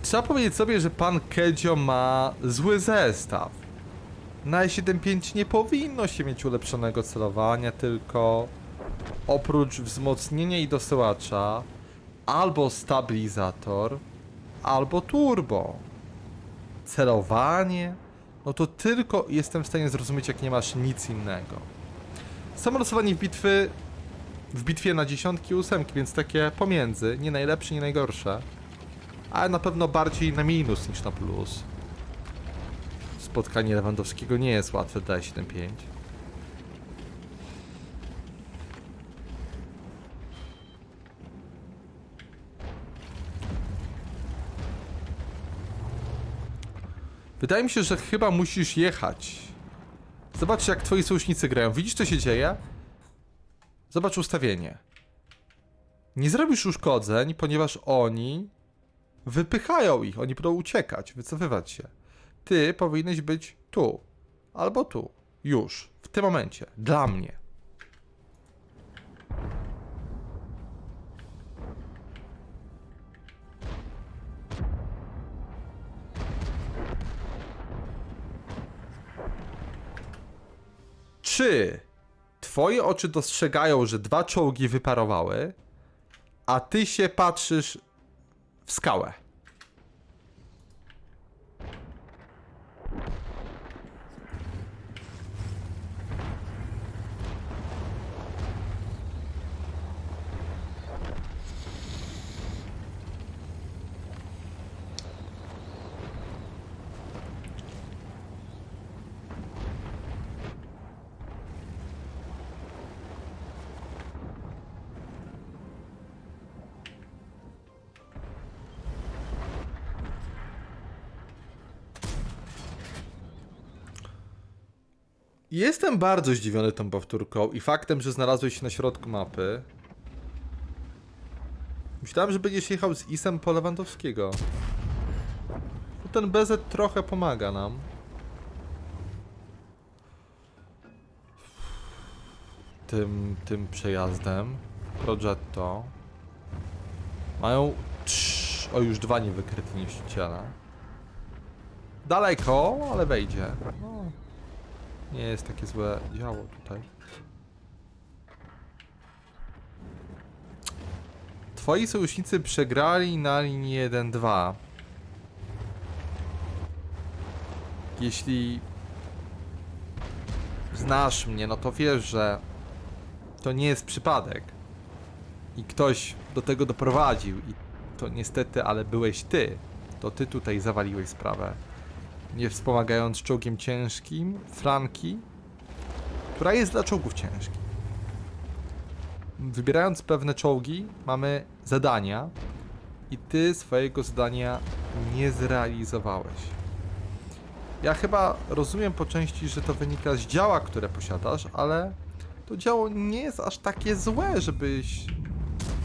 Trzeba powiedzieć sobie, że pan Kedzio ma zły zestaw. Na E75 nie powinno się mieć ulepszonego celowania, tylko oprócz wzmocnienia i dosyłacza albo stabilizator, albo turbo. Celowanie, no to tylko jestem w stanie zrozumieć, jak nie masz nic innego. Samo losowanie w bitwy w bitwie na dziesiątki ósemki, więc takie pomiędzy, nie najlepsze, nie najgorsze. Ale na pewno bardziej na minus niż na plus. Spotkanie Lewandowskiego nie jest łatwe dla 7-5. Wydaje mi się, że chyba musisz jechać. Zobacz jak twoi sojusznicy grają. Widzisz co się dzieje? Zobacz ustawienie. Nie zrobisz uszkodzeń, ponieważ oni wypychają ich, oni będą uciekać, wycofywać się. Ty powinieneś być tu, albo tu, już, w tym momencie, dla mnie. Czy twoje oczy dostrzegają, że dwa czołgi wyparowały, a ty się patrzysz skałę? Jestem bardzo zdziwiony tą powtórką i faktem, że znalazłeś się na środku mapy. Myślałem, że będziesz jechał z Isem po Lewandowskiego. No Ten BZ trochę pomaga nam. Tym, tym przejazdem. Progetto. Mają trz, o już dwa niewykryte niszczyciele. Daleko, ale wejdzie. No, nie jest takie złe działo tutaj. Twoi sojusznicy przegrali na linii 1-2. Jeśli znasz mnie, no to wiesz, że to nie jest przypadek. I ktoś do tego doprowadził. I to niestety, ale byłeś ty. To ty tutaj zawaliłeś sprawę nie wspomagając czołgiem ciężkim, flanki, która jest dla czołgów ciężkich. Wybierając pewne czołgi, mamy zadania i ty swojego zadania nie zrealizowałeś. Ja chyba rozumiem po części, że to wynika z działa, które posiadasz, ale to działo nie jest aż takie złe, żebyś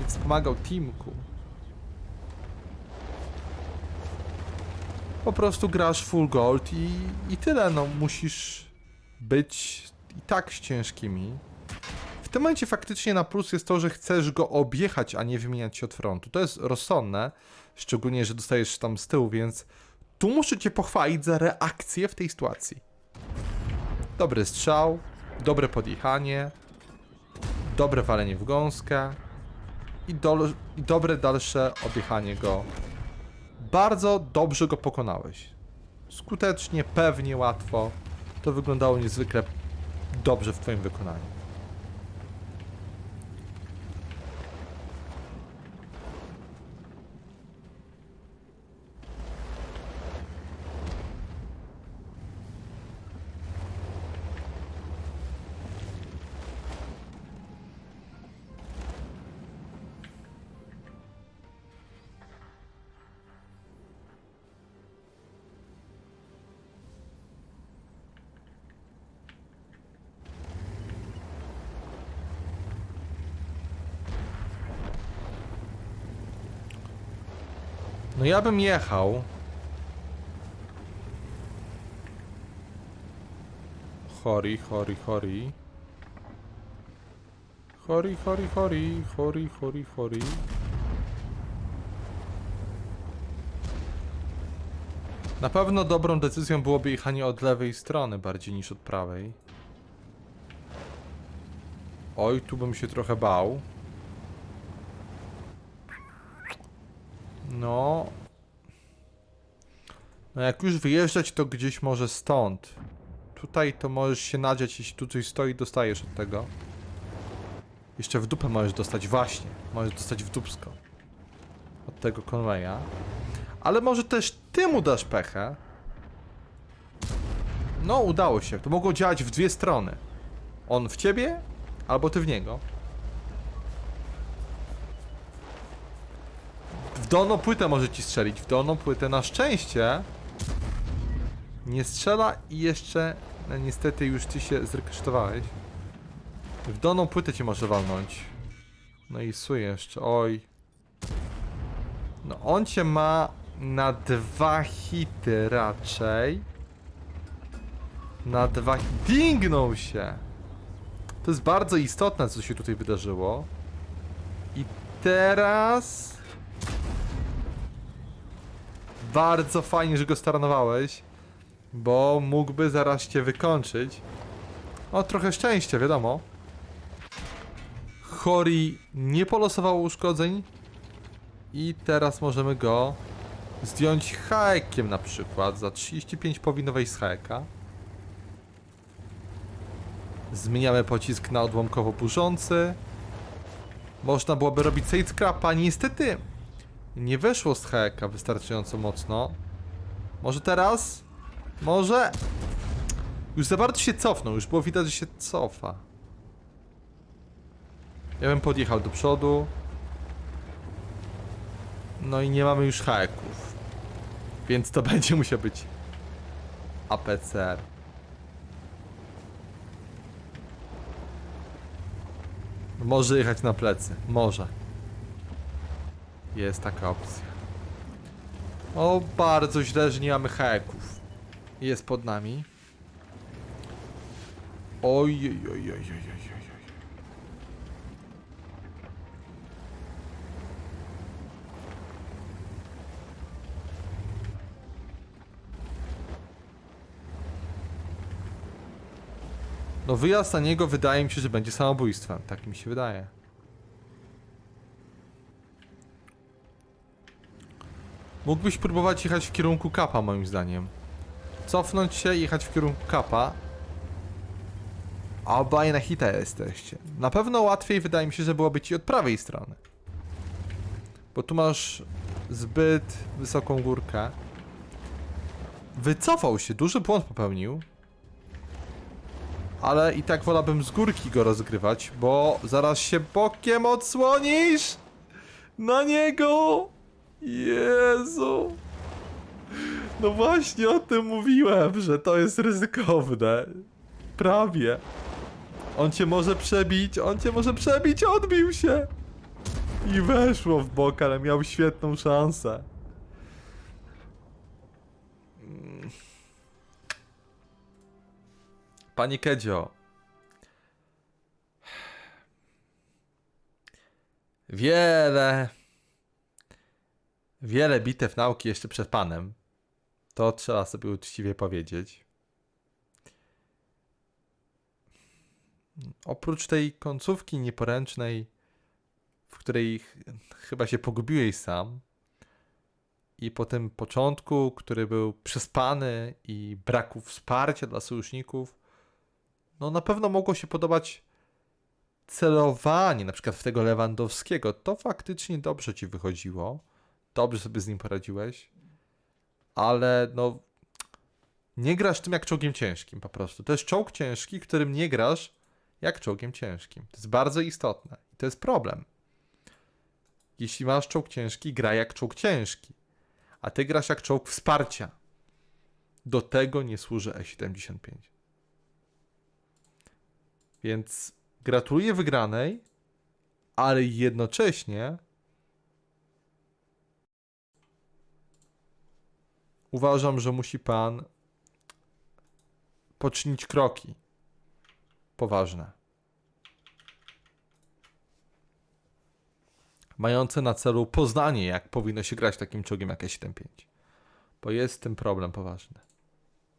nie wspomagał teamku. Po prostu grasz full gold i, i tyle, no musisz być i tak z ciężkimi. W tym momencie faktycznie na plus jest to, że chcesz go objechać, a nie wymieniać się od frontu. To jest rozsądne, szczególnie, że dostajesz tam z tyłu, więc tu muszę cię pochwalić za reakcję w tej sytuacji. Dobry strzał, dobre podjechanie, dobre walenie w gąskę i, dol- i dobre dalsze objechanie go bardzo dobrze go pokonałeś. Skutecznie, pewnie, łatwo. To wyglądało niezwykle dobrze w twoim wykonaniu. No ja bym jechał. Chori, chori, chori. Chori, chori, chori, chori, chori, chori. Na pewno dobrą decyzją byłoby jechanie od lewej strony bardziej niż od prawej. Oj, tu bym się trochę bał. No. No jak już wyjeżdżać, to gdzieś może stąd. Tutaj to możesz się nadziać, jeśli tu coś stoi, dostajesz od tego. Jeszcze w dupę możesz dostać, właśnie. Możesz dostać w dupsko. Od tego konweja. Ale może też ty mu dasz pechę. No, udało się. To mogło działać w dwie strony. On w ciebie, albo ty w niego. W dolną płytę może ci strzelić. W dolną płytę na szczęście nie strzela i jeszcze no, niestety już ty się zrykoszytowałeś. W dolną płytę cię może walnąć. No i su jeszcze, oj. No on cię ma na dwa hity raczej. Na dwa... Dingnął się! To jest bardzo istotne, co się tutaj wydarzyło. I teraz... Bardzo fajnie, że go staranowałeś, bo mógłby zaraz cię wykończyć. O, trochę szczęścia, wiadomo. Hori nie polosowało uszkodzeń i teraz możemy go zdjąć haekiem na przykład. Za 35 powinno wejść z haeka. Zmieniamy pocisk na odłamkowo burzący. Można byłoby robić side scrapa. Niestety nie weszło z haeka wystarczająco mocno. Może teraz? Może? Już za bardzo się cofnął. Już było widać, że się cofa. Ja bym podjechał do przodu. No i nie mamy już haeków. Więc to będzie musiał być APCR. Może jechać na plecy. Może. Jest taka opcja. O, bardzo źle, że nie mamy haeków. Jest pod nami. Oj, oj, oj, oj, oj. oj. No wyjazd na niego wydaje mi się, że będzie samobójstwem. Tak mi się wydaje. Mógłbyś próbować jechać w kierunku kapa, moim zdaniem. Cofnąć się i jechać w kierunku kapa. A obaj na hita jesteście. Na pewno łatwiej wydaje mi się, że byłoby ci od prawej strony. Bo tu masz zbyt wysoką górkę. Wycofał się, duży błąd popełnił. Ale i tak wolałbym z górki go rozgrywać, bo zaraz się bokiem odsłonisz na niego. Jezu. No właśnie o tym mówiłem, że to jest ryzykowne. Prawie. On cię może przebić, on cię może przebić, odbił się. I weszło w bok, ale miał świetną szansę. Panie Kedzio. Wiele. Wiele bitew nauki jeszcze przed panem. To trzeba sobie uczciwie powiedzieć. Oprócz tej końcówki nieporęcznej, w której ch chyba się pogubiłeś sam, i po tym początku, który był przespany i braku wsparcia dla sojuszników, no na pewno mogło się podobać celowanie, na przykład w tego Lewandowskiego. To faktycznie dobrze ci wychodziło. Dobrze sobie z nim poradziłeś. Ale no. Nie grasz tym jak czołgiem ciężkim po prostu. To jest czołg ciężki, którym nie grasz jak czołgiem ciężkim. To jest bardzo istotne. I to jest problem. Jeśli masz czołg ciężki, gra jak czołg ciężki. A ty grasz jak czołg wsparcia. Do tego nie służy E75. Więc gratuluję wygranej, ale jednocześnie uważam, że musi pan poczynić kroki poważne. Mające na celu poznanie, jak powinno się grać takim czołgiem jak E75. Bo jest tym problem poważny.